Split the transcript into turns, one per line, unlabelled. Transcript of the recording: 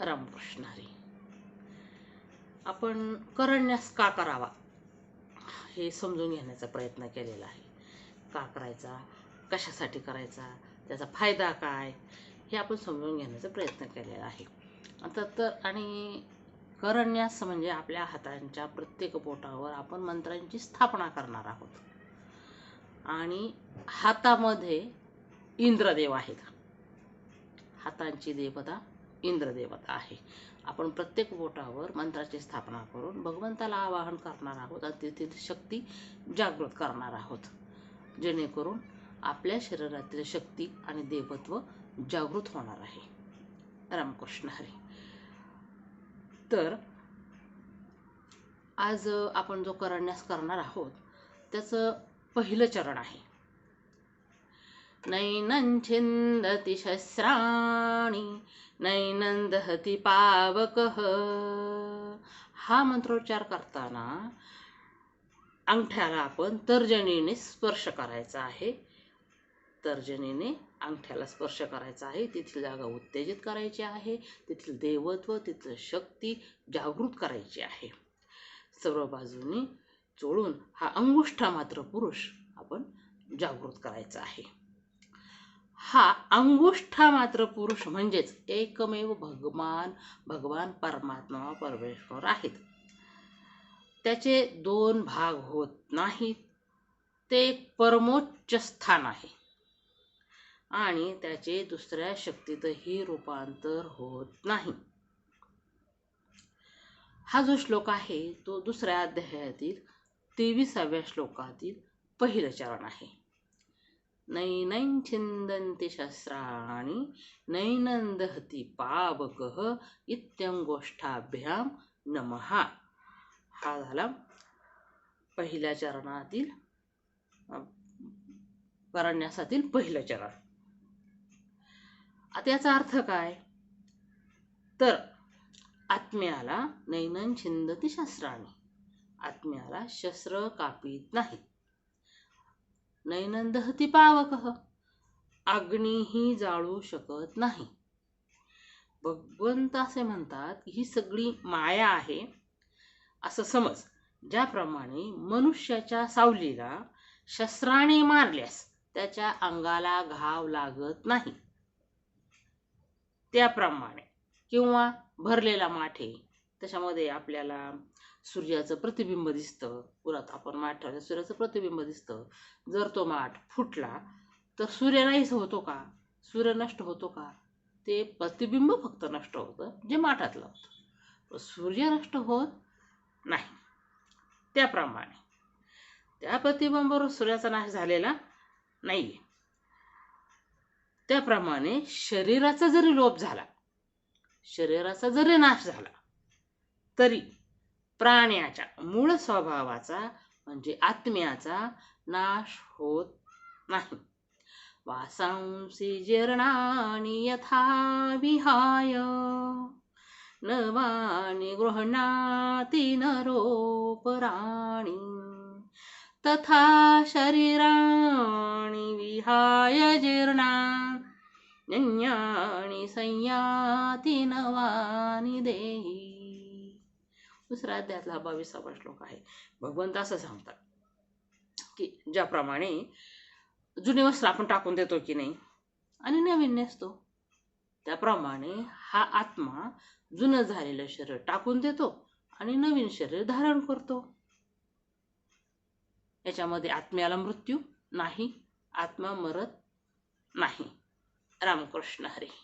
रामकृष्ण हरी. आपण करण्यास का करावा? हे समजून घेण्याचा प्रयत्न केलेला आहे. का करायचा? कशासाठी करायचा? त्याचा फायदा काय? हे आपण समजून घेण्याचा प्रयत्न केलेला आहे. आता तर आणि करण्यास म्हणजे आपल्या हातांच्या प्रत्येक बोटावर आपण मंत्रांची स्थापना करणार आहोत. आणि हातामध्ये इंद्रदेव आहेत. हातांची देवता इंद्रदेवता आहे. आपण प्रत्येक बोटावर मंत्राची स्थापना करून भगवंताला आवाहन करणार आहोत आणि तेथील शक्ती जागृत करणार आहोत. जेणेकरून आपल्या शरीरातील शक्ती आणि देवत्व जागृत होणार आहे. रामकृष्ण हरी. तर आज आपण जो करण्यास करणार आहोत त्याचं पहिलं चरण आहे. नैनं छिन्दति शस्त्राणि नैनं दहति पावकः। हा मंत्रोच्चार करताना अंगठ्याला आपण तर्जनीने स्पर्श करायचा आहे. तर्जनीने अंगठ्याला स्पर्श करायचा आहे. तिथली जागा उत्तेजित करायची आहे. तिथलं देवत्व तिथलं शक्ती जागृत करायची आहे. सर्व बाजूनी चोळून हा अंगुष्ठा मात्र पुरुष आपण जागृत करायचा आहे. हा अंगुष्ठा मात्र पुरुष म्हणजेच एकमेव भगवान भगवान परमात्मा परमेश्वर आहेत. त्याचे दोन भाग होत नाहीत. ते एक परमोच्च स्थान आहे. आणि त्याचे दुसऱ्या शक्तीतही रूपांतर होत नाही. हा जो श्लोक आहे तो दुसऱ्या अध्यायातील तेविसाव्या श्लोकातील पहिलं चरण आहे. नैनं छिन्दन्ति शस्त्राणि नैनं दहति पावकः इत्यंगोष्ठाभ्याम नमः। हा झाला। पहिल्या चरणातील करण्यासातील पहिलं चरण. आता याचा अर्थ काय? तर आत्म्याला नैनं छिंदती शस्त्राने आत्म्याला शस्त्र कापीत नाहीत. नैनंदहती पावकः. अग्नीही जाळू शकत नाही. भगवंत असे म्हणतात की ही सगळी माया आहे. असं समज ज्याप्रमाणे मनुष्याच्या सावलीला शस्त्राने मारल्यास त्याच्या अंगाला घाव लागत नाही. त्याप्रमाणे किंवा भरलेला माठे त्याच्यामध्ये आपल्याला सूर्याचं प्रतिबिंब दिसतं. पुरात आपण माठ ठेवलं सूर्याचं प्रतिबिंब दिसतं. जर तो माठ फुटला तर सूर्य नाहीच होतो का? सूर्य नष्ट होतो का? ते प्रतिबिंब फक्त नष्ट होतं जे माठातलं होतं सूर्य नष्ट होत नाही. त्याप्रमाणे त्या प्रतिबिंबावर सूर्याचा नाश झालेला नाही त्याप्रमाणे शरीराचा जरी लोप झाला शरीराचा जरी नाश झाला तरी प्राण्याच्या मूळ स्वभावाचा म्हणजे आत्म्याचा नाश होत नाही. वासांसी जीर्णानी यथा विहाय नवानी गृहणाती नरोपराणी तथा शरीराणि विहाय जीर्णान्यानि संयाती नवानी देही। दुसऱ्या अध्यायातला बावीसावा श्लोक आहे. भगवंत असं सांगतात की ज्याप्रमाणे जुने वस्त्र आपण टाकून देतो की नाही आणि नवीन नेसतो त्याप्रमाणे हा आत्मा जुनं झालेलं शरीर टाकून देतो आणि नवीन शरीर धारण करतो. याच्यामध्ये आत्म्याला मृत्यू नाही आत्मा मरत नाही. रामकृष्ण हरी.